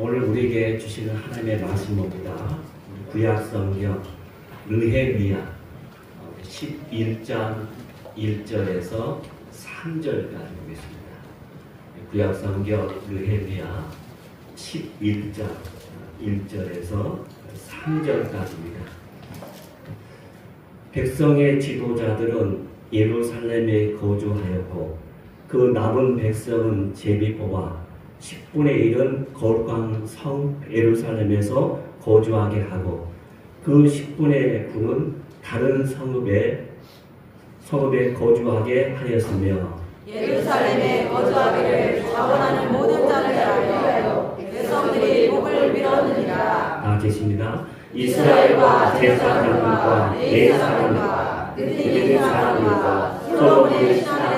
오늘 우리에게 주시는 하나님의 말씀입니다. 구약 성경 느헤미야 11장 1절에서 3절까지 보겠습니다. 구약 성경 느헤미야 11장 1절에서 3절까지입니다. 백성의 지도자들은 예루살렘에 거주하였고 그 남은 백성은 제비포와 10분의 1은 거룩한 성 예루살렘에서 거주하게 하고 그 10분의 9는 다른 성읍에 성읍에 거주하게 하였으며 예루살렘에 거주하기를 자원하는 모든 자를 알려 백성들이 복을 빌었느니라 다 계십니다. 이스라엘과 제사장들과 예사장들과 느리는 사람들과 솔로몬의 신하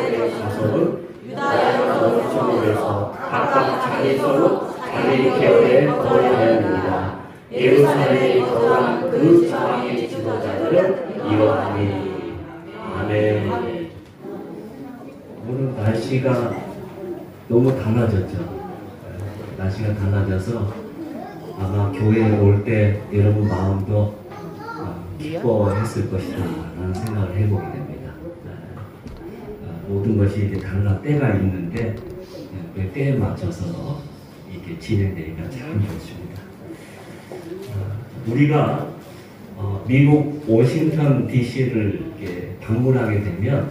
너무 달라졌죠. 날씨가 달라져서 아마 교회에 올 때 여러분 마음도 어, 기뻐했을 것이다 라는 생각을 해보게 됩니다. 어, 모든 것이 이제 달라 때가 있는데 어, 그 때에 맞춰서 이렇게 진행되니까 참 좋습니다. 어, 우리가 어, 미국 워싱턴 DC를 방문하게 되면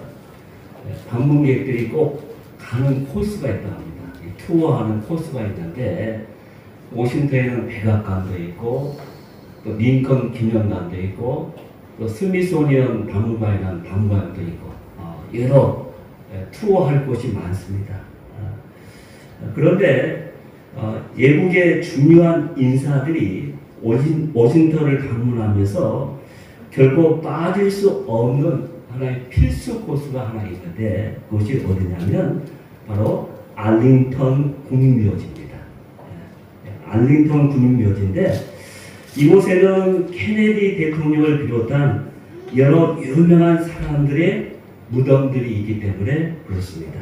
예, 방문객들이 꼭 가는 코스가 있다고 합니다. 이 투어하는 코스가 있는데 워싱턴에는 백악관도 있고 또 링컨 기념관도 있고 또 스미소니언 박물관이라는 박물관도 있고 어, 여러 예, 투어할 곳이 많습니다. 어, 그런데 어, 예국의 중요한 인사들이 워싱, 워싱턴을 방문하면서 결코 빠질 수 없는 하나의 필수 코스가 하나 있는데 그것이 어디냐면 바로 알링턴 국립묘지입니다. 예, 알링턴 국립묘지인데 이곳에는 케네디 대통령을 비롯한 여러 유명한 사람들의 무덤들이 있기 때문에 그렇습니다.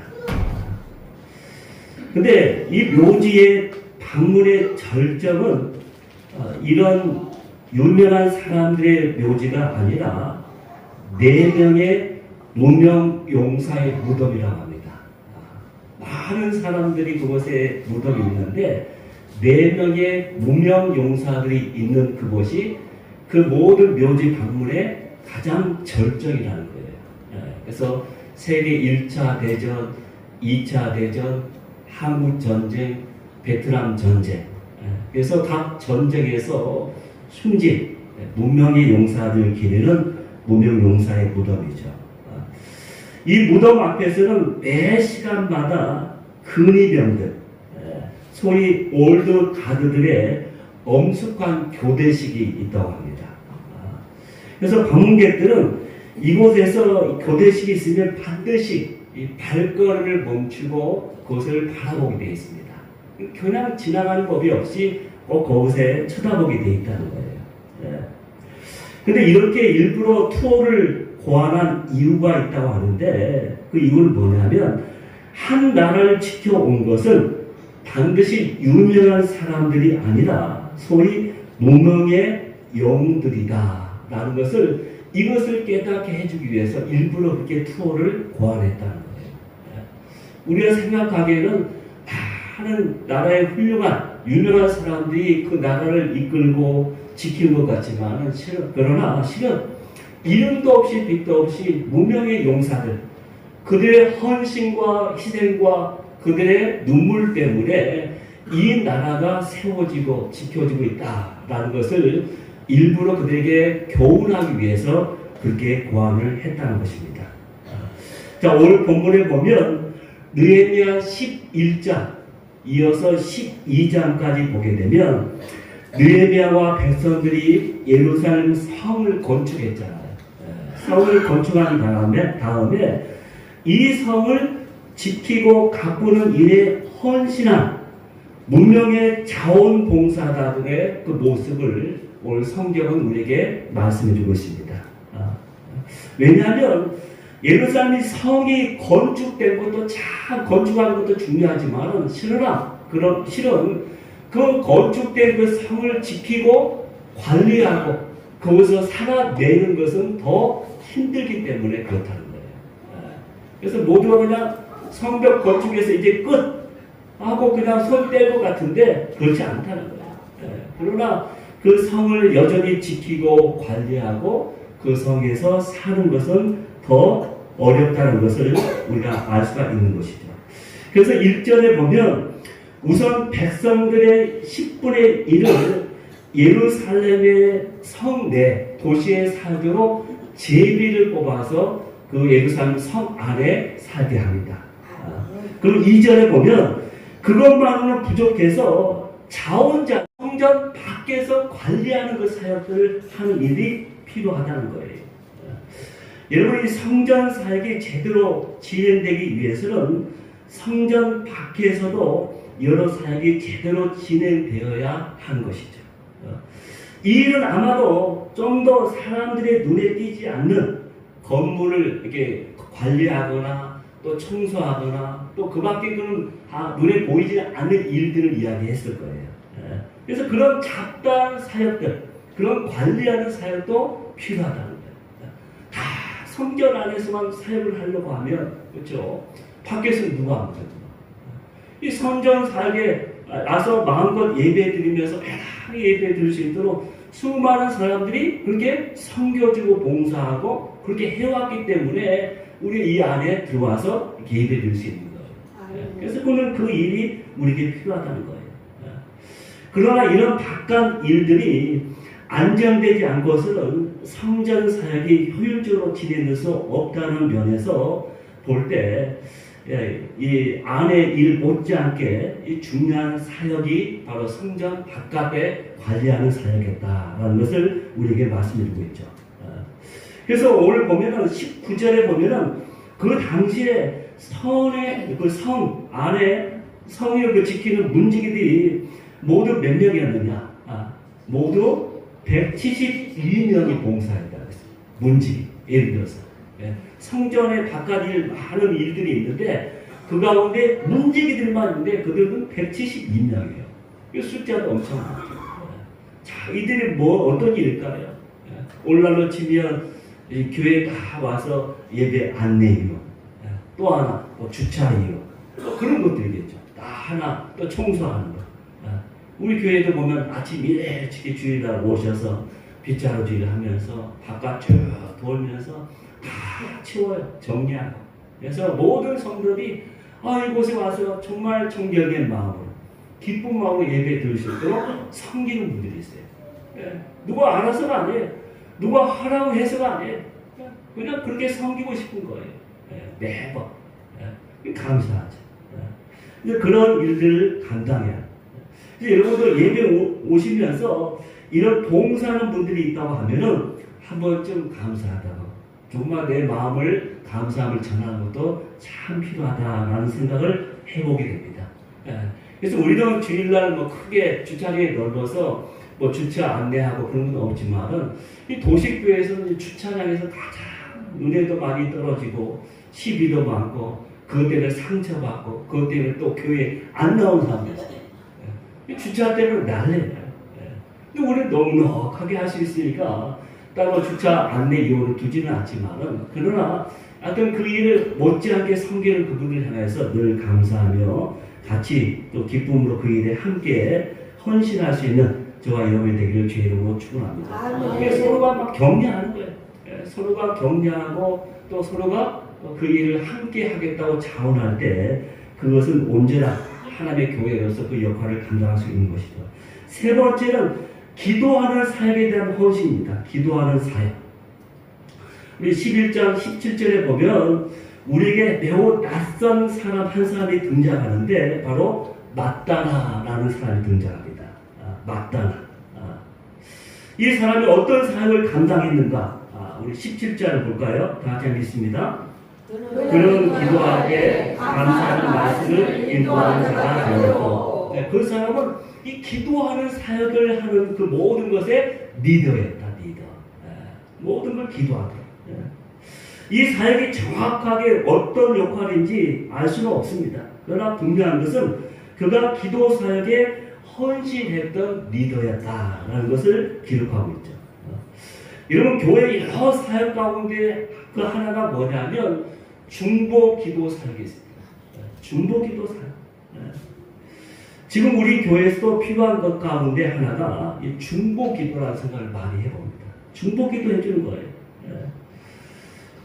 근데 이 묘지의 방문의 절정은 어, 이런 유명한 사람들의 묘지가 아니라 네 명의 무명 용사의 무덤이라고 합니다. 아, 많은 사람들이 그곳에 무덤이 있는데 네 명의 무명 용사들이 있는 그곳이 그 모든 묘지 방문의 가장 절정이라는 거예요. 예, 그래서 세계 1차 대전, 2차 대전, 한국 전쟁, 베트남 전쟁. 예, 그래서 각 전쟁에서 숨진 무명의 용사들 기리는 무명 용사의 무덤이죠. 아, 이 무덤 앞에서는 매 시간마다 근위병들, 예, 소위 올드 가드들의 엄숙한 교대식이 있다고 합니다. 아, 그래서 방문객들은 이곳에서 교대식이 있으면 반드시 이 발걸음을 멈추고 그것을 바라보게 되어 있습니다. 그냥 지나가는 법이 없이 꼭 그곳에 쳐다보게 되어 있다는 거예요. 예. 근데 이렇게 일부러 투어를 고안한 이유가 있다고 하는데 그 이유는 뭐냐면 한 나라를 지켜온 것은 반드시 유명한 사람들이 아니라 소위 무명의 영들이다 라는 것을 이것을 깨닫게 해주기 위해서 일부러 그렇게 투어를 고안했다는 거예요. 예. 우리가 생각하기에는 많은 나라의 훌륭한 유명한 사람들이 그 나라를 이끌고 지킨 것 같지만 그러나 실은 이름도 없이 빛도 없이 무명의 용사들 그들의 헌신과 희생과 그들의 눈물 때문에 이 나라가 세워지고 지켜지고 있다라는 것을 일부러 그들에게 교훈하기 위해서 그렇게 고안을 했다는 것입니다. 자 오늘 본문에 보면 느헤미야 11장 이어서 12장까지 보게 되면 느헤미야와 백성들이 예루살렘 성을 건축했잖아요. 성을 건축한 다음에 다음에 이 성을 지키고 가꾸는 일에 헌신한 문명의 자원봉사자들의 그 모습을 오늘 성경은 우리에게 말씀해주고 있습니다. 아, 왜냐하면 예루살렘 성이 건축된 것도 참 건축하는 것도 중요하지만 실은 그런 실은 그 건축된 그 성을 지키고 관리하고 거기서 살아내는 것은 더 힘들기 때문에 그렇다는. 그래서 모두가 그냥 성벽 건축에서 이제 끝 하고 그냥 손 뗄 것 같은데 그렇지 않다는 거예요. 예. 그러나 그 성을 여전히 지키고 관리하고 그 성에서 사는 것은 더 어렵다는 것을 우리가 알 수가 있는 것이죠. 그래서 1절에 보면 우선 백성들의 10분의 1을 예루살렘의 성내 도시에 살도록 제비를 뽑아서 그 예루살렘 성 안에 살게 합니다. 아, 그리고 2절에 보면 그것만으로는 부족해서 자원자 성전 밖에서 관리하는 그 사역들을 하는 일이 필요하다는 거예요. 아, 여러분 이 성전 사역이 제대로 진행되기 위해서는 성전 밖에서도 여러 사역이 제대로 진행되어야 하는 것이죠. 어, 이 일은 아마도 좀 더 사람들의 눈에 띄지 않는 건물을 이렇게 관리하거나 또 청소하거나 또 그 밖에 그는 다 눈에 보이지 않는 일들을 이야기했을 거예요. 예. 그래서 그런 잡다한 사역들, 그런 관리하는 사역도 필요하다는 거예요. 다 성전 안에서만 사역을 하려고 하면 그렇죠. 밖에서 누가 안 되고 이 성전 사역에 나서 마음껏 예배 드리면서 편하게 예배 드릴 수 있도록 수많은 사람들이 그렇게 섬겨주고 봉사하고 그렇게 해왔기 때문에 우리 이 안에 들어와서 예배 드릴 수 있는 거예요. 예. 그래서 그는 그 일이 우리에게 필요하다는 거예요. 예. 그러나 이런 바깥 일들이 안정되지 않고서는 성전 사역이 효율적으로 진행될 수 없다는 면에서 볼 때, 예, 이 안에 일 못지않게 이 중요한 사역이 바로 성전 바깥에 관리하는 사역이었다라는 것을 우리에게 말씀드리고 있죠. 어. 그래서 오늘 보면은 19절에 보면은 그 당시에 성의 그 성 안에 성을 그 지키는 문지기들이 모두 몇 명이었느냐? 아, 모두 172명이 봉사했다. 문지기 예를 들어서 예, 성전의 바깥 일 많은 일들이 있는데 그 가운데 문지기들만 있는데 그들은 172명이에요. 이 숫자도 엄청 많죠. 예. 자, 이들이 뭐 어떤 일일까요? 예, 오늘날로 치면 이 교회 다 와서 예배 안내이요. 예, 또 하나 뭐 주차이요. 또 그런 것들이겠죠. 다 하나 또 청소하는 거. 예, 우리 교회도 보면 아침 일찍이 주일날 오셔서 빗자루질을 하면서 바깥 쭉 돌면서 다 치워요. 정리하고. 그래서 모든 성도들이 아, 이곳에 와서 정말 정결된 마음으로 기쁜 마음으로 예배 수 있도록 섬기는 분들이 있어요. 예, 누가 알아서가 아니에요. 누가 하라고 해서가 아니에요. 그냥 그렇게 섬기고 싶은 거예요. 예, 매번. 예, 감사하죠. 예. 그런 일들을 감당해야. 이제 여러분들 예배 오- 오시면서 이런 봉사하는 분들이 있다고 하면은 한 번쯤 감사하다고 정말 내 마음을 감사함을 전하는 것도 참 필요하다라는 생각을 해보게 됩니다. 예. 그래서 우리도 주일날 뭐 크게 주차장이 넓어서 뭐 주차 안내하고 그런 건 없지만은 이 도시교회에서는 이 주차장에서 가장 눈에도 많이 떨어지고 시비도 많고 그것 때문에 상처받고 그것 때문에 또 교회 안 나온 사람도 있어요. 예. 이 주차 때문에 난리예요. 예. 근데 우리는 넉넉하게 할 수 있으니까 따로 주차 안내 이유를 두지는 않지만은 그러나 하여튼 그 일을 못지않게 섬기는 그분을 향해서 늘 감사하며 같이 또 기쁨으로 그 일에 함께 헌신할 수 있는 저와 여러분이 되기를 주의 이름으로 축원합니다. 아멘. 이게 서로가 막 격려하는 거예요. 예, 서로가 격려하고 또 서로가 그 일을 함께 하겠다고 자원할 때 그것은 언제나 하나님의 교회로서 그 역할을 감당할 수 있는 것이죠. 세 번째는 기도하는 사역에 대한 헌신입니다. 기도하는 사역. 우리 11장 17절에 보면 우리에게 매우 낯선 사람 한 사람이 등장하는데 바로 마따나라는 사람이 등장합니다. 아, 마따나. 아. 이 사람이 어떤 사역을 감당했는가? 아, 우리 17절을 볼까요? 다 같이 읽겠습니다. 그는 기도하게 감사하는 말씀을 인도하는 자가 되었고 네, 그 사람은 이 기도하는 사역을 하는 그 모든 것의 리더였다 리더 네, 모든 걸 기도하더라 네. 이 사역이 정확하게 어떤 역할인지 알 수는 없습니다 그러나 분명한 것은 그가 기도 사역에 헌신했던 리더였다라는 것을 기록하고 있죠. 어. 여러분 교회 여러 사역 가운데 그 하나가 뭐냐면 중보 기도 사역이 있습니다. 어, 중보 기도 사역. 어. 지금 우리 교회에서도 필요한 것 가운데 하나가 이 중보 기도라는 생각을 많이 해봅니다. 중보 기도 해주는 거예요. 예.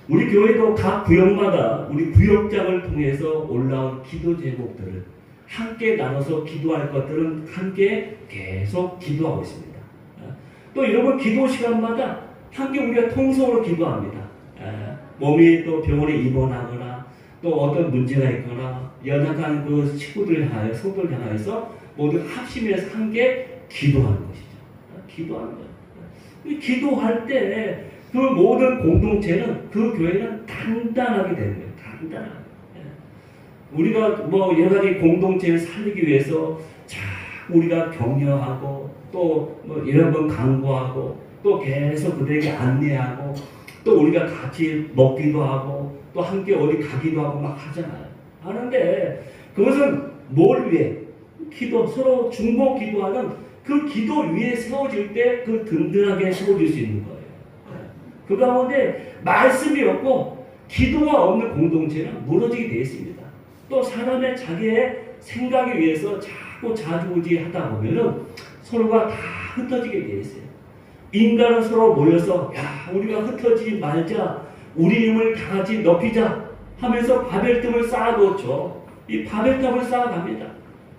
우리 교회도 각 구역마다 우리 구역장을 통해서 올라온 기도 제목들을 함께 나눠서 기도할 것들은 함께 계속 기도하고 있습니다. 예. 또 여러분 기도 시간마다 함께 우리가 통성으로 기도합니다. 예. 몸이 또 병원에 입원하거나 또 어떤 문제가 있거나 연약한 그 친구들 향하여 성도를 향하여서 모두 합심해서 함께 기도하는 것이죠. 예. 기도하는 거예요. 이 기도할 때 그 모든 공동체는 그 교회는 단단하게 되는 거예요. 단단하게. 예. 우리가 뭐 여러 가지 공동체를 살리기 위해서 자 우리가 격려하고 또뭐 여러 번 강구하고 또 계속 그들에게 안내하고 또 우리가 같이 먹기도 하고 또 함께 어디 가기도 하고 막 하잖아요. 하는데 그것은 뭘 위해? 기도 서로 중보 기도하는 그 기도 위에 세워질 때 그 든든하게 세워질 수 있는 거예요. 그 가운데 말씀이 없고 기도가 없는 공동체는 무너지게 되어 있습니다. 또 사람의 자기의 생각에 의해서 자꾸 자주우지 하다 보면은 서로가 다 흩어지게 되어 있어요. 인간은 서로 모여서 야 우리가 흩어지지 말자 우리 힘을 다 같이 높이자 하면서 바벨탑을 쌓아놓죠. 이 바벨탑을 쌓아갑니다.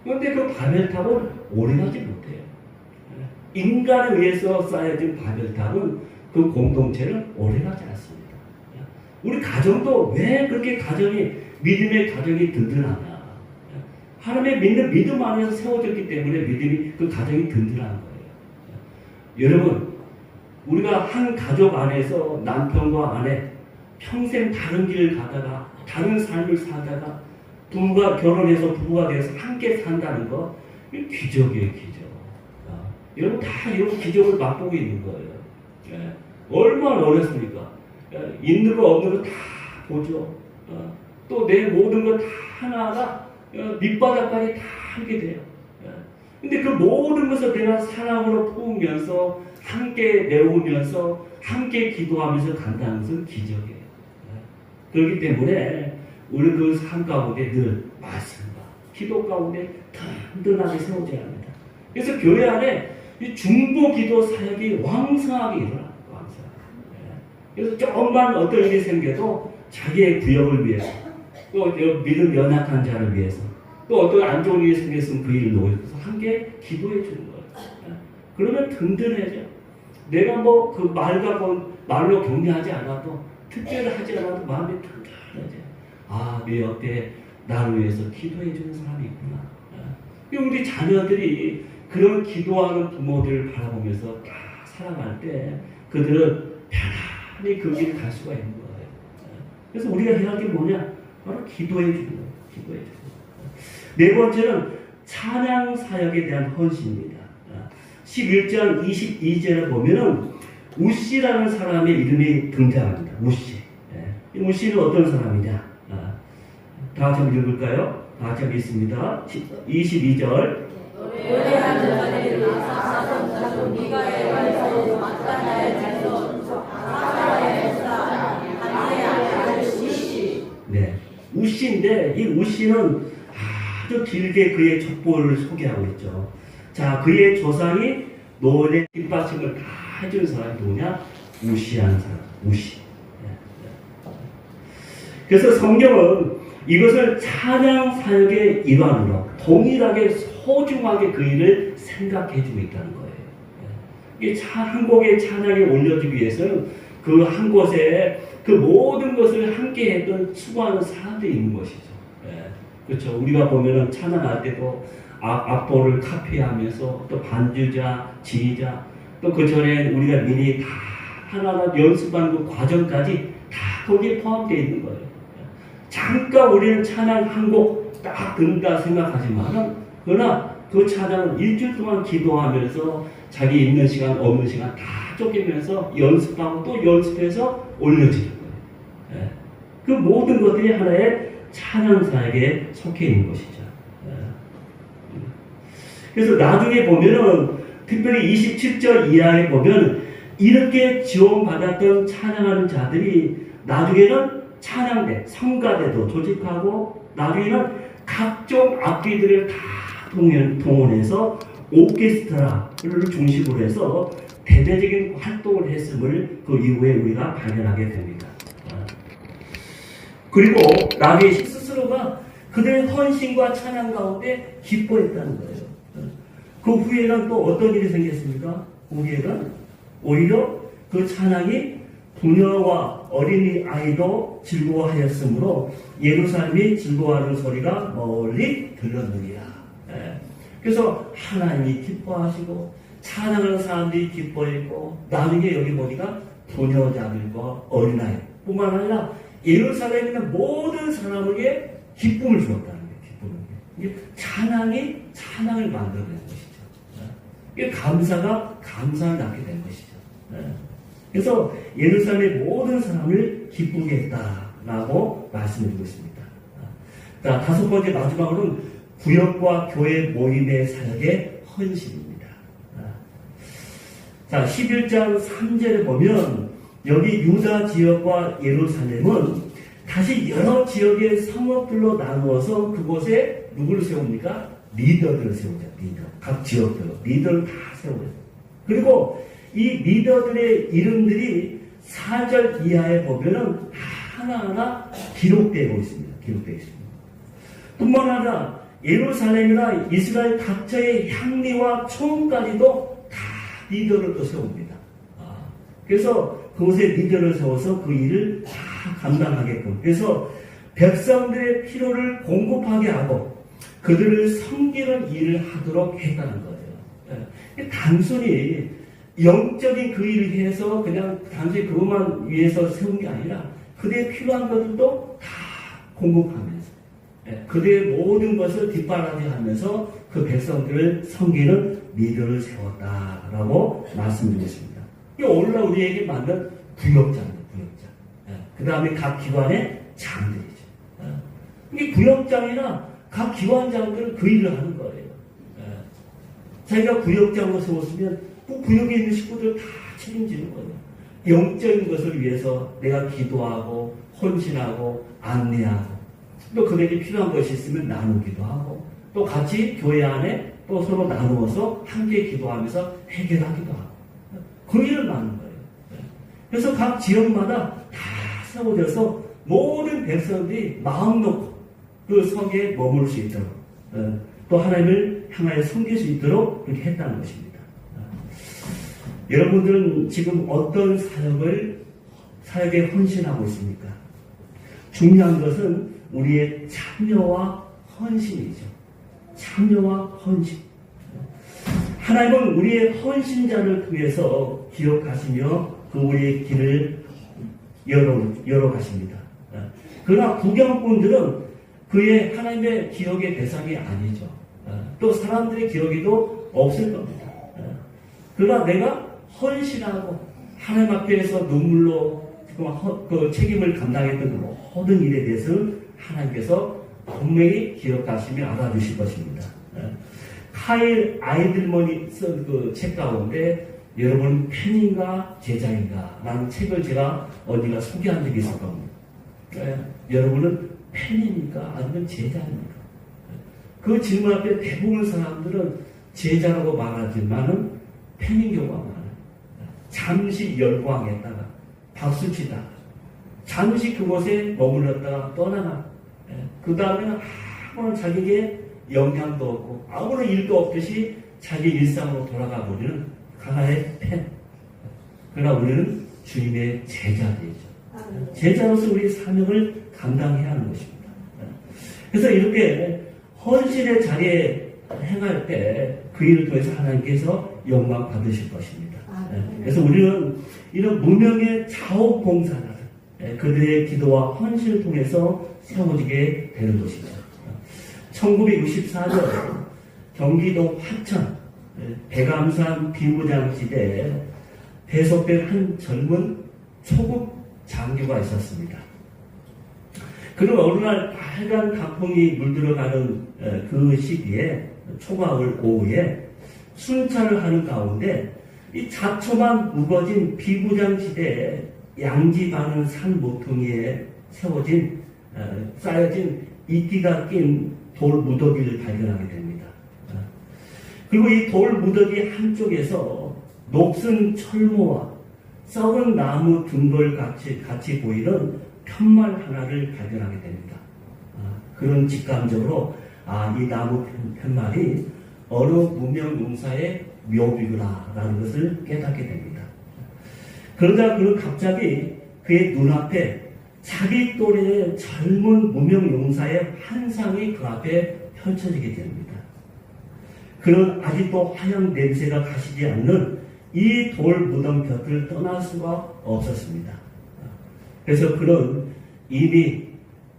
그런데 그 바벨탑은 오래가지 못해요. 인간에 의해서 쌓여진 바벨탑은 그 공동체는 오래가지 않습니다. 우리 가정도 왜 그렇게 가정이 믿음의 가정이 든든하냐? 하나님의 믿는 믿음 안에서 세워졌기 때문에 믿음이 그 가정이 든든한 거예요. 여러분, 우리가 한 가족 안에서 남편과 아내 평생 다른 길을 가다가 다른 삶을 살다가 부부가 결혼해서 부부가 돼서 함께 산다는 거 기적이에요, 기적. 아, 여러분 다 이런 기적을 맛보고 있는 거예요. 예. 얼마나 어렵습니까? 예, 있는 거 없는 거 다 보죠. 어, 또내 모든 거 다 하나하나 어, 밑바닥까지 다 하게 돼요. 예. 근데 그 모든 것을 내가 사랑으로 품으면서 함께 내우면서 함께 기도하면서 간다는 것은 기적이에요. 예. 그렇기 때문에 우리 그 삶 가운데 늘 말씀과 기도 가운데 든든하게 세워져야 합니다. 그래서 교회 안에 이 중보 기도 사역이 왕성하게. 예. 그래서 조금만 어떤 일이 생겨도 자기의 구역을 위해서 또 믿음 연약한 자를 위해서 또 어떤 안 좋은 일이 생겼으면 그 일을 놓여서 함께 기도해 주는 거예요. 예. 그러면 든든해져. 내가 뭐 그말 갖고 말로 격려하지 않아도 특별히 하지 않아도 마음이 든든해져. 아, 내 옆에 나를 위해서 기도해 주는 사람이 있구나. 예. 우리 자녀들이 그런 기도하는 부모들을 바라보면서 다 살아갈 때 그들은 편안히 그 길을 갈 수가 있는 거예요. 예. 그래서 우리가 해야 할게 뭐냐? 바로 기도해 주는 거예요. 기도해 주는. 네 번째는 찬양 사역에 대한 헌신입니다. 11장 22절에 보면은 우씨라는 사람의 이름이 등장합니다. 우씨. 예. 이 우씨는 어떤 사람이냐? 아, 다 같이 한번 읽을까요? 다 같이 한번 읽습니다. 22절. 노래하는 자들이 사사성 자손 미가의 발성 마따나의 자손 사사의 사 한의 아들 시시 네. 우씨인데 이 우씨는 아주 길게 그의 족보를 소개하고 있죠. 자, 그의 조상이 노래 뒷받침을 다 해준 사람이 누구냐? 우시하는 사람. 우시. 네, 네. 그래서 성경은 이것을 찬양 사역의 일환으로 동일하게 소중하게 그 일을 생각해 주고 있다는 거예요. 예. 이게 차, 한 곡의 찬양이 올려주기 위해서는 그 한 곳에 그 모든 것을 함께 했던 수고하는 사람들이 있는 것이죠. 예. 그렇죠. 우리가 보면은 찬양할 때도 앞, 앞보를 카피하면서 또 반주자, 지휘자, 또 그 전에 우리가 미리 다 하나하나 연습하는 그 과정까지 다 거기에 포함되어 있는 거예요. 잠깐 우리는 찬양 한 곡 딱 듣는다 생각하지만은 그러나 그 찬양은 일주일 동안 기도하면서 자기 있는 시간 없는 시간 다 쫓기면서 연습하고 또 연습해서 올려지는 거예요. 예. 그 모든 것들이 하나의 찬양사에게 속해 있는 것이죠. 예. 그래서 나중에 보면은 특별히 27절 이하에 보면 이렇게 지원받았던 찬양하는 자들이 나중에는 찬양대, 성가대도 조직하고 나중에는 각종 악기들을 다 동원, 동원해서 오케스트라를 중심으로 해서 대대적인 활동을 했음을 그 이후에 우리가 발견하게 됩니다. 아. 그리고 나중에 스스로가 그들의 헌신과 찬양 가운데 기뻐했다는 거예요. 그 후에는 또 어떤 일이 생겼습니까? 그 후에는 오히려 그 찬양이 부녀와 어린이 아이도 즐거워하였으므로 예루살렘이 즐거워하는 소리가 멀리 들렸느니라. 예. 그래서 하나님이 기뻐하시고 찬양하는 사람들이 기뻐했고 나중에 여기 보니까 부녀자들과 어린아이 뿐만 아니라 예루살렘에 있는 모든 사람에게 기쁨을 주었다는 거예요. 기쁨을. 이게 찬양이 찬양을 만들어낸 것이죠. 예. 이게 감사가 감사를 낳게 된 것이죠. 예. 그래서 예루살렘의 모든 사람을 기쁘게 했다라고 말씀드리고 있습니다. 자, 다섯 번째 마지막으로는 구역과 교회 모임의 사역의 헌신입니다. 자, 11장 3절에 보면 여기 유다 지역과 예루살렘은 다시 여러 지역의 성읍들로 나누어서 그곳에 누구를 세웁니까? 리더들을 세우죠. 리더. 각 지역들 리더를 다 세워요. 그리고 이 리더들의 이름들이 4절 이하에 보면은 다 하나하나 기록되고 있습니다. 기록되어 있습니다. 뿐만 아니라 예루살렘이나 이스라엘 각처의 향리와 총까지도 다 리더를 또 세웁니다. 아, 그래서 그곳에 리더를 세워서 그 일을 다 감당하게끔. 그래서 백성들의 필요를 공급하게 하고 그들을 섬기는 일을 하도록 했다는 거예요. 예. 단순히 영적인 그 일을 해서 그냥 단순히 그것만 위해서 세운 게 아니라 그들의 필요한 것들도 다 공급하면서 예, 그들의 모든 것을 뒷바라지 하면서 그 백성들을 섬기는 리더를 세웠다라고 말씀드렸습니다. 이 오늘날 우리에게 맞는 구역장입니다. 구역장. 그 다음에 각 기관의 장들이죠. 예. 이 구역장이나 각 기관장들은 그 일을 하는 거예요. 예. 자기가 구역장으로 세웠으면 그 구역에 있는 식구들 다 책임지는 거예요. 영적인 것을 위해서 내가 기도하고 헌신하고 안내하고 또 그들에게 필요한 것이 있으면 나누기도 하고 또 같이 교회 안에 또 서로 나누어서 함께 기도하면서 해결하기도 하고 그 일을 하는 거예요. 그래서 각 지역마다 다 세워져서 모든 백성들이 마음 놓고 그 성에 머물 수 있도록 어, 또 하나님을 향하여 섬길 수 있도록 그렇게 했다는 것입니다. 여러분들은 지금 어떤 사역을 사역에 헌신하고 있습니까? 중요한 것은 우리의 참여와 헌신이죠. 참여와 헌신. 하나님은 우리의 헌신자를 통해서 기억하시며 그 우리의 길을 열어, 열어 가십니다. 그러나 구경꾼들은 그의 하나님의 기억의 대상이 아니죠. 또 사람들의 기억에도 없을 겁니다. 그러나 내가 헌신하고 하나님 앞에서 눈물로 그 책임을 감당했던 그 모든 일에 대해서 하나님께서 분명히 기억하시며 알아주실 것입니다. 카일 아이들머니 쓴 그 책 가운데 여러분 팬인가 제자인가 라는 책을 제가 언니가 소개한 적이 있을 겁니다. 여러분은 팬입니까? 아니면 제자입니까? 그 질문 앞에 대부분 사람들은 제자라고 말하지만은 팬인 경우가 많아요. 잠시 열광했다가 박수치다. 잠시 그곳에 머물렀다가 떠나가. 그 다음에는 아무런 자기에게 영향도 없고 아무런 일도 없듯이 자기 일상으로 돌아가 버리는 하나의 팬. 그러나 우리는 주님의 제자들이죠. 제자로서 우리 사명을 감당해야 하는 것입니다. 그래서 이렇게 헌신의 자리에 행할 때 그 일을 통해서 하나님께서 영광 받으실 것입니다. 그래서 우리는 이런 무명의 자업봉사자들, 그들의 기도와 헌신을 통해서 세워지게 되는 것이죠. 1964년 경기도 화천 백암산 비무장지대에 배속된 한 젊은 초급 장교가 있었습니다. 그는 어느 날 빨간 단풍이 물들어가는 그 시기에 초가을 오후에 순찰을 하는 가운데 이 자초만 우거진 비부장지대에 양지 많은 산 모퉁이에 세워진 어, 쌓여진 이끼가 낀 돌 무더기를 발견하게 됩니다. 어. 그리고 이 돌 무더기 한쪽에서 녹슨 철모와 썩은 나무 등돌 같이, 같이 보이는 편말 하나를 발견하게 됩니다. 아, 그런 직감적으로 아, 이 나무 편- 편말이 어느 무명 용사의 묘비구나라는 것을 깨닫게 됩니다. 그러다 그는 갑자기 그의 눈앞에 자기 또래의 젊은 무명 용사의 환상이 그 앞에 펼쳐지게 됩니다. 그는 아직도 화양 냄새가 가시지 않는 이 돌 무덤 곁을 떠날 수가 없었습니다. 그래서 그는 이미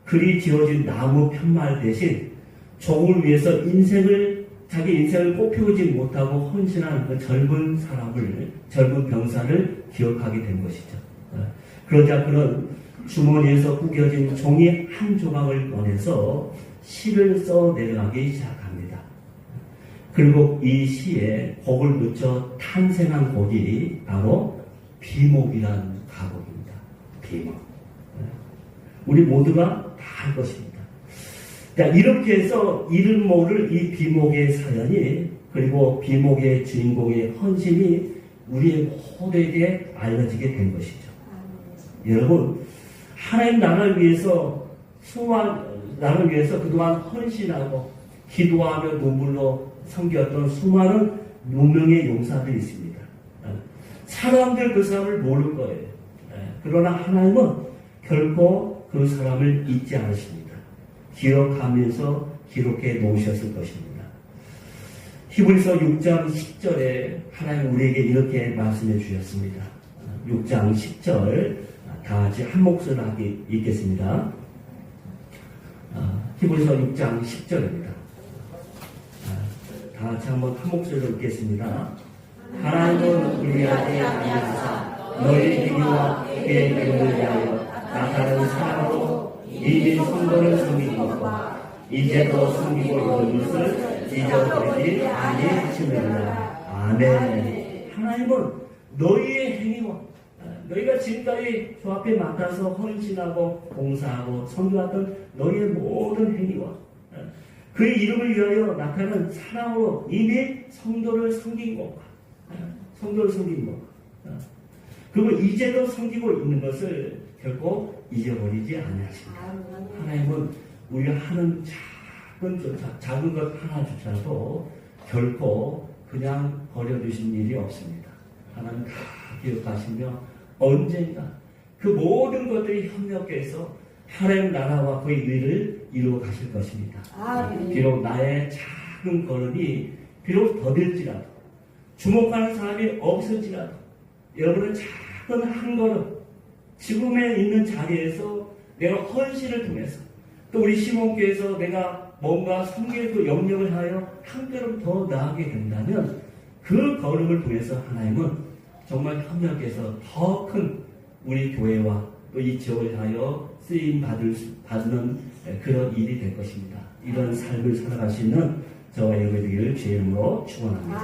그리 지어진 나무 편말 대신 종을 위해서 인생을 자기 인생을 꽃피우지 못하고 헌신한 그 젊은 사람을 젊은 병사를 기억하게 된 것이죠. 어, 그러자 그는 주머니에서 구겨진 종이 한 조각을 꺼내서 시를 써 내려가기 시작합니다. 그리고 이 시에 곡을 붙여 탄생한 곡이 바로 비목이라는 가곡입니다. 비목. 네. 우리 모두가 다알 것입니다. 자, 이렇게 해서 이름 모를 이 비목의 사연이 그리고 비목의 주인공의 헌신이 우리의 모두에게 알려지게 된 것이죠. 여러분, 하나님 나라를 위해서 수많은 나를 위해서 그동안 헌신하고 기도하며 눈물로 섬겼던 수많은 무명의 용사들이 있습니다. 어, 사람들 그 사람을 모를 거예요. 예, 그러나 하나님은 결코 그 사람을 잊지 않으십니다. 기억하면서 기록해 놓으셨을 것입니다. 히브리서 6장 10절에 하나님 우리에게 이렇게 말씀해 주셨습니다. 어, 6장 10절 다 같이 한 목소리로 하기 읽겠습니다. 어, 히브리서 6장 10절입니다. 다 같이 한번 한 목소리로 읽겠습니다. 하나님은 우리에게 아니하사 너희 행위와 그의 이름을 위하여 나타나는 사랑으로 이미 성도를 섬긴 것과 이제도 섬기고 있는 것을 잊어버리지 아니하시느니라. 아멘. 하나님은 너희의 행위와 어, 너희가 지금까지 주 앞에 맡아서 헌신하고 봉사하고 섬겨왔던 너희의 모든 행위와 어, 그의 이름을 위하여 나타나는 사랑으로 이미 성도를 섬긴 것과 어, 성도를 섬긴 것 어, 그리고 이제도 섬기고 있는 것을 결코 잊어버리지 아니하십니다. 하나님은 우리가 하는 작은 작은 것 하나조차도 결코 그냥 버려두신 일이 없습니다. 하나님 다 기억하시며 언젠가 그 모든 것들이 협력해서 하나님 나라와 그의 의를 이루어 가실 것입니다. 비록 나의 작은 걸음이 비록 더딜지라도 주목하는 사람이 없을지라도 여러분은 작은 한 걸음 지금에 있는 자리에서 내가 헌신을 통해서 또 우리 시몬교에서 내가 뭔가 성경의 영역을 하여 한 걸음 더 나아가게 된다면 그 걸음을 통해서 하나님은 정말 협력해서 더 큰 우리 교회와 또 이 지역을 하여 쓰임 받을 수- 받는 그런 일이 될 것입니다. 이런 삶을 살아갈 수 있는 저와 여러분들을 주의 이름으로 축원합니다.